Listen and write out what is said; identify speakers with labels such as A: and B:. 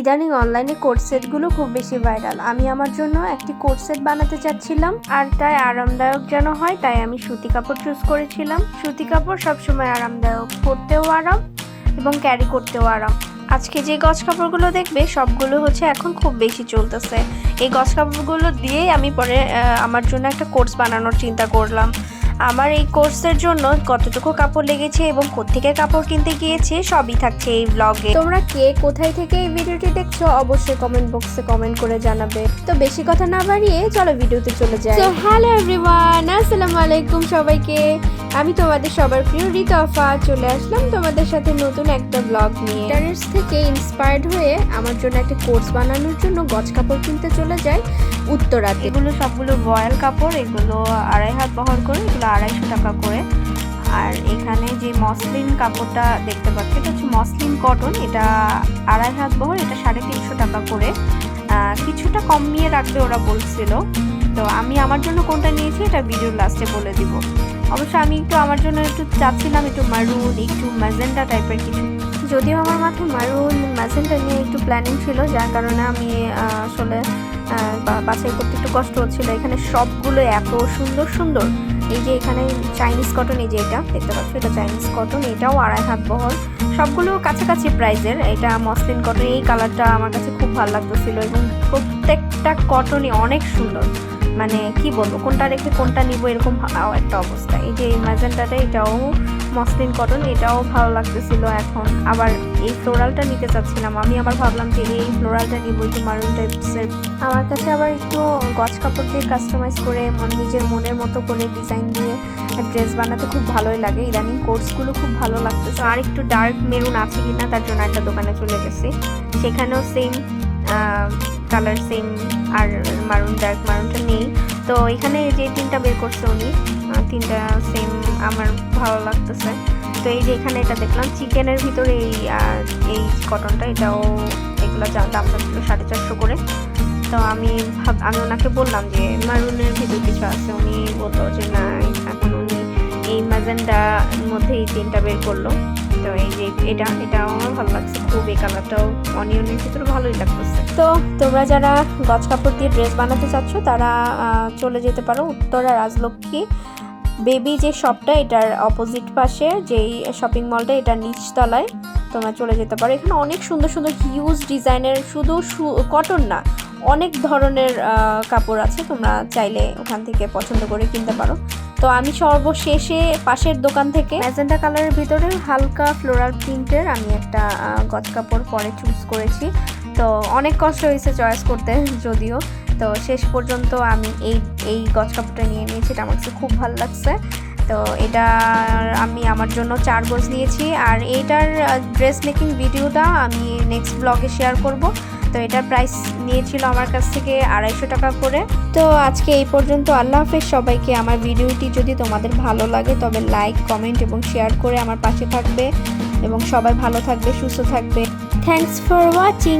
A: ইদানিং অনলাইনে কোট সেটগুলো খুব বেশি ভাইরাল আমি আমার জন্য একটি কোট সেট বানাতে চাচ্ছিলাম, আর তাই আরামদায়ক যেন হয়, তাই আমি সুতি কাপড় চুজ করেছিলাম। সুতি কাপড় সবসময় আরামদায়ক, পরতেও আরাম এবং ক্যারি করতেও আরাম। আজকে যে গছ কাপড়গুলো দেখবে, সবগুলো হচ্ছে এখন খুব বেশি চলতেছে। এই গছ কাপড়গুলো দিয়েই আমি পরে আমার জন্য একটা কোর্স বানানোর চিন্তা করলাম। আমার এই কোর্সের জন্য কতটুকু কাপড় লেগেছে এবং কোত্থেকে কাপড় কিনতে গিয়েছে সবই থাকছে এই ব্লগে তোমরা কে কোথায় থেকে এই ভিডিওটি দেখছ অবশ্যই কমেন্ট বক্সে কমেন্ট করে জানাবে। তো বেশি কথা না বাড়িয়ে চলো ভিডিওতে চলে যাই। তো হ্যালো এভরিওয়ান আসসালামু আলাইকুম সবাইকে। আমি তোমাদের সবার প্রিয় রিতফা চলে আসলাম তোমাদের সাথে নতুন একটা ব্লগ নিয়ে। ইন্টারেস্ট থেকে ইন্সপায়ার্ড হয়ে আমার জন্য একটা কোর্স বানানোর জন্য গজ কাপড় কিনতে চলে যাই উত্তরাতে। এগুলো সবগুলো বয়াল কাপড় এগুলো আড়াই হাত বহর করে এগুলো আড়াইশো টাকা করে। আর এখানে যে মসলিন কাপড়টা দেখতে পাচ্ছি, এটা হচ্ছে মসলিন কটন। এটা আড়াই হাত বহর, এটা সাড়ে তিনশো টাকা করে। কিছুটা কমিয়ে রাখবে ওরা বলছিল। তো আমি আমার জন্য কোনটা নিয়েছি, এটা ভিডিওর লাস্টে বলে দিব। অবশ্য আমি একটু আমার জন্য একটু চাচ্ছিলাম একটু মারুন একটু ম্যাজেন্ডা টাইপের কিছু। যদিও আমার মাথায় মারুন ম্যাজেন্ডা নিয়ে একটু প্ল্যানিং ছিল, যার কারণে আমি আসলে বাছাই করতে একটু কষ্ট হচ্ছিল। এখানে সবগুলো এত সুন্দর সুন্দর। এই যে এখানে চাইনিজ কটন এই যে এটা, দেখতে পাচ্ছ? এটা চাইনিজ কটন এটাও আড়াই হাত বহর সবগুলো কাছাকাছি প্রাইজের, এটা মসলিন কটন এই কালারটা আমার কাছে খুব ভালো লাগতেছিল এবং প্রত্যেকটা কটনই অনেক সুন্দর। মানে কি বলব, কোনটা রেখে কোনটা নিব এরকম একটা অবস্থা। এই যে এই ম্যাজেন্টাটা, এটাও মসলিন কটন, এটাও ভালো লাগতেছিল এখন। আবার এই ফ্লোরালটা নিতে চাচ্ছিলাম। আমি আবার ভাবলাম যে এই ফ্লোরালটা নিব একটু মারুন টাইপসের আমার কাছে আবার একটু গজ কাপড় দিয়ে কাস্টমাইজ করে নিজের মনের মতো করে ডিজাইন দিয়ে ড্রেস বানাতে খুব ভালোই লাগে। ইদানিং কোর্সগুলো খুব ভালো লাগতেছে। আর একটু ডার্ক মেরুন আছে কিনা, তার জন্য একটা দোকানে চলে গেছি। সেখানেও সেম কালার সেম আর মারুন ডার্ক মারুনটা নেই। তো এখানে যে তিনটা বের করছে উনি তিনটা সেম আমার ভালো লাগতেছে। তো এই যে এখানে এটা দেখলাম, চিকেনের ভিতরে এই এই কটনটা এটাও এগুলো যা- দামটা ছিল সাড়ে চারশো করে। তো আমি ভাব আমি ওনাকে বললাম যে মারুনের ভিতরে কিছু আছে। উনি বলল যে, না ম্যাজেন্ডার মধ্যে এই তিনটা বের করল। তো এই যে এটা এটা আমার ভালো লাগছে খুব, এই কালারটাও অনিয়নের ভিতরে ভালোই লাগতেছে। তো তোমরা যারা গজ কাপড় দিয়ে ড্রেস বানাতে চাচ্ছ, তারা চলে যেতে পারো উত্তরা রাজলক্ষ্মী। বেবি যে শপটা, এটার অপোজিট পাশে, যেই শপিং মলটা এটা নিচতলায় তোমরা চলে যেতে পারো। এখানে অনেক সুন্দর সুন্দর হিউজ ডিজাইনের শুধু কটন না অনেক ধরনের কাপড় আছে, তোমরা চাইলে ওখান থেকে পছন্দ করে কিনতে পারো। তো আমি সর্বশেষে পাশের দোকান থেকে ম্যাজেন্টা কালারের ভিতরে হালকা ফ্লোরাল প্রিন্টের আমি একটা গজ কাপড় পরে চুজ করেছি। তো অনেক কষ্ট হয়েছে চয়েস করতে, যদিও। তো শেষ পর্যন্ত আমি এই এই গজ কাপড়টা নিয়ে নিয়েছি, এটা আমার কাছে খুব ভালো লাগছে। তো এটা আমি আমার জন্য চার গজ নিয়েছি। আর এইটার ড্রেস মেকিং ভিডিওটা আমি নেক্সট ব্লগে শেয়ার করব। তো এটার প্রাইস নিয়েছিল আমার কাছ থেকে আড়াইশো টাকা করে। তো আজকে এই পর্যন্ত আল্লাহ হাফেজ। সবাইকে আমার ভিডিওটি যদি তোমাদের ভালো লাগে, তবে লাইক কমেন্ট এবং শেয়ার করে আমার পাশে থাকবে। এবং সবাই ভালো থাকবে, সুস্থ থাকবে। Thanks for watching